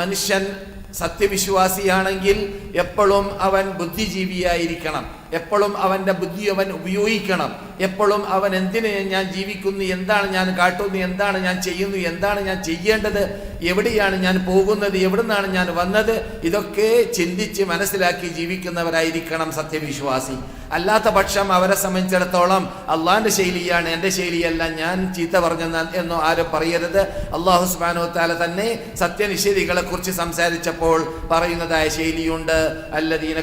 മനുഷ്യൻ സത്യവിശ്വാസിയാണെങ്കിൽ എപ്പോഴും അവൻ ബുദ്ധിജീവിയായിരിക്കണം. എപ്പോഴും അവന്റെ ബുദ്ധി അവൻ ഉപയോഗിക്കണം. എപ്പോഴും അവൻ എന്തിനെ ഞാൻ ജീവിക്കുന്നു എന്താണ് ഞാൻ കാട്ടുന്നു എന്താണ് ഞാൻ ചെയ്യുന്നു എന്താണ് ഞാൻ ചെയ്യേണ്ടത് എവിടെയാണ് ഞാൻ പോകുന്നത് എവിടുന്നാണ് ഞാൻ വന്നത് ഇതൊക്കെ ചിന്തിച്ച് മനസ്സിലാക്കി ജീവിക്കുന്നവരായിരിക്കണം സത്യവിശ്വാസി. അല്ലാത്ത പക്ഷം അവരെ സംബന്ധിച്ചിടത്തോളം അള്ളാന്റെ ശൈലിയാണ് എന്റെ ശൈലിയല്ല ഞാൻ ചീത്ത പറഞ്ഞെന്ന് എന്നോ ആരും പറയരുത്. അള്ളാഹു സുബാനോ താല തന്നെ സത്യനിഷേധികളെ കുറിച്ച് സംസാരിച്ചപ്പോൾ പറയുന്നതായ ശൈലിയുണ്ട്. അല്ലദീന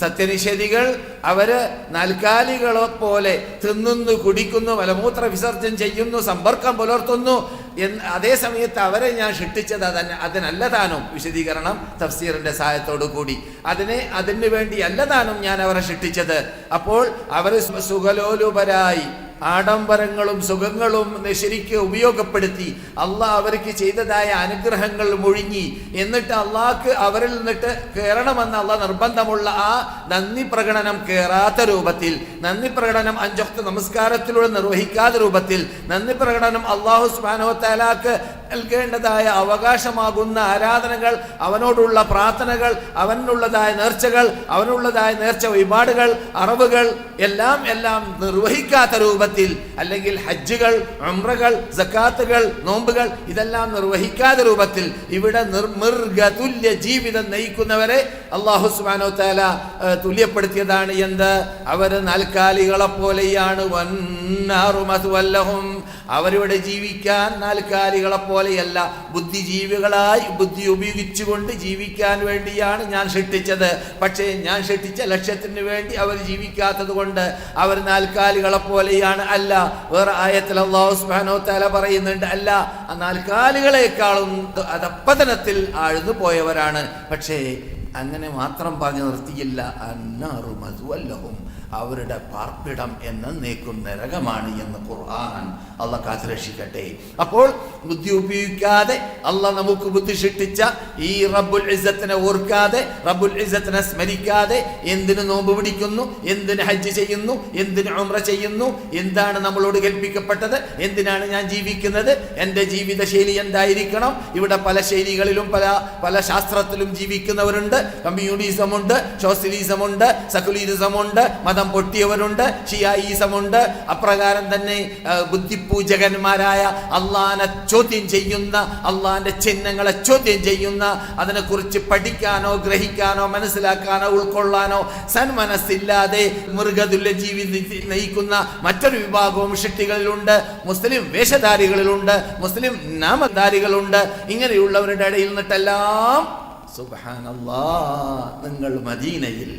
സത്യനിഷേധികൾ അവർ നാൽക്കാലികളെ പോലെ തിന്നുന്നു കുടിക്കുന്നു മലമൂത്ര വിസർജനം ചെയ്യുന്നു സമ്പർക്കം പുലർത്തുന്നു. എന്ന് അതേ സമയത്ത് അവരെ ഞാൻ ഷിട്ടിച്ചത് അതന്നെ അതിനല്ല താനും വിശദീകരണം തഫ്സീറിന്റെ സഹായത്തോടു കൂടി. അതിനെ അതിനു വേണ്ടി അല്ല താനും ഞാൻ അവരെ ഷിട്ടിച്ചത് അപ്പോൾ അവർ സുഖലോലുപരായി. ആഡംബരങ്ങളും സുഖങ്ങളും ശരിക്ക് ഉപയോഗപ്പെടുത്തി അള്ളാഹ് അവർക്ക് ചെയ്തതായ അനുഗ്രഹങ്ങൾ മുഴുങ്ങി. എന്നിട്ട് അള്ളാഹ്ക്ക് അവരിൽ നിന്നിട്ട് കയറണമെന്ന് അള്ളാഹ് നിർബന്ധമുള്ള ആ നന്ദി പ്രകടനം കയറാത്ത രൂപത്തിൽ നന്ദി പ്രകടനം അഞ്ചൊക്കെ നമസ്കാരത്തിലൂടെ നിർവഹിക്കാത്ത രൂപത്തിൽ നന്ദി പ്രകടനം അള്ളാഹു സ്മാനോത്താലാക്ക് താലാക്ക് നൽകേണ്ടതായ അവകാശമാകുന്ന ആരാധനകൾ അവനോടുള്ള പ്രാർത്ഥനകൾ അവനുള്ളതായ നേർച്ചകൾ അവനുള്ളതായ നേർച്ച വഴിപാടുകൾ അറിവുകൾ എല്ലാം എല്ലാം നിർവഹിക്കാത്ത രൂപത്തിൽ അല്ലെങ്കിൽ ഹജ്ജുകൾ അമ്രകൾ സക്കാത്തുകൾ നോമ്പുകൾ ഇതെല്ലാം നിർവഹിക്കാത്ത രൂപത്തിൽ ഇവിടെ നിർമൃഗതുല്യ ജീവിതം നയിക്കുന്നവരെ അള്ളാഹു സുബാനോ താല തുല്യപ്പെടുത്തിയതാണ് എന്ത്? അവർ നാൽക്കാലികളെ പോലെയാണ്. വന്നാറുമതുവല്ലഹും. അവരിവിടെ ജീവിക്കാൻ നാൽക്കാലികളെ പോലെയല്ല ബുദ്ധിജീവികളായി ബുദ്ധി ഉപയോഗിച്ചുകൊണ്ട് ജീവിക്കാൻ വേണ്ടിയാണ് ഞാൻ സൃഷ്ടിച്ചത്. പക്ഷേ ഞാൻ സൃഷ്ടിച്ച ലക്ഷ്യത്തിന് വേണ്ടി അവർ ജീവിക്കാത്തത് കൊണ്ട് അവർ നാൽക്കാലികളെ പോലെയാണ് അല്ല. വേറെ ആയത്തിൽ അള്ളാഹു സുബ്ഹാനഹു തല പറയുന്നുണ്ട് അല്ല ആ നാൽക്കാലികളെക്കാളും അധപ്പതനത്തിൽ ആഴ്ന്നു പോയവരാണ്. പക്ഷേ അങ്ങനെ മാത്രം പറഞ്ഞു നിർത്തിയില്ല. അന്നാറു മധുവല്ലഹും അവരുടെ പാർപ്പിടം എന്നേക്കും നരകമാണ് എന്ന് ഖുർആൻ അള്ള കാത്തുരക്ഷിക്കട്ടെ. അപ്പോൾ ബുദ്ധി ഉപയോഗിക്കാതെ അള്ള നമുക്ക് ബുദ്ധി സൃഷ്ടിച്ച ഈ റബ്ബുൽ ഇസത്തിനെ ഓർക്കാതെ റബ്ബുൽ ഇസത്തിനെ സ്മരിക്കാതെ എന്തിന് നോമ്പ് പിടിക്കുന്നു എന്തിന് ഹജ്ജ് ചെയ്യുന്നു എന്തിന് ഉംറ ചെയ്യുന്നു എന്താണ് നമ്മളോട് കൽപ്പിക്കപ്പെട്ടത് എന്തിനാണ് ഞാൻ ജീവിക്കുന്നത് എന്റെ ജീവിതശൈലി എന്തായിരിക്കണം? ഇവിടെ പല ശൈലികളിലും പല പല ശാസ്ത്രത്തിലും ജീവിക്കുന്നവരുണ്ട്. കമ്മ്യൂണിസം സോഷ്യലിസമുണ്ട് സക്കുലീരിസമുണ്ട് മതം പൊട്ടിയവരുണ്ട് ഷിയായിസമുണ്ട്. അപ്രകാരം തന്നെ ബുദ്ധിപൂജകന്മാരായ അള്ളാനെ ചോദ്യം ചെയ്യുന്ന അള്ളാന്റെ ചിഹ്നങ്ങളെ ചോദ്യം ചെയ്യുന്ന അതിനെക്കുറിച്ച് പഠിക്കാനോ ഗ്രഹിക്കാനോ മനസ്സിലാക്കാനോ ഉൾക്കൊള്ളാനോ സന്മനസ്സില്ലാതെ മൃഗതുല്യ ജീവിതത്തിൽ നയിക്കുന്ന മറ്റൊരു വിഭാഗവും ശക്തികളിലുണ്ട് മുസ്ലിം വേഷധാരികളിലുണ്ട് മുസ്ലിം നാമധാരികളുണ്ട്. ഇങ്ങനെയുള്ളവരുടെ ഇടയിൽ നിന്നിട്ടെല്ലാം സുബാനല്ലാ നിങ്ങൾ മദീനയിൽ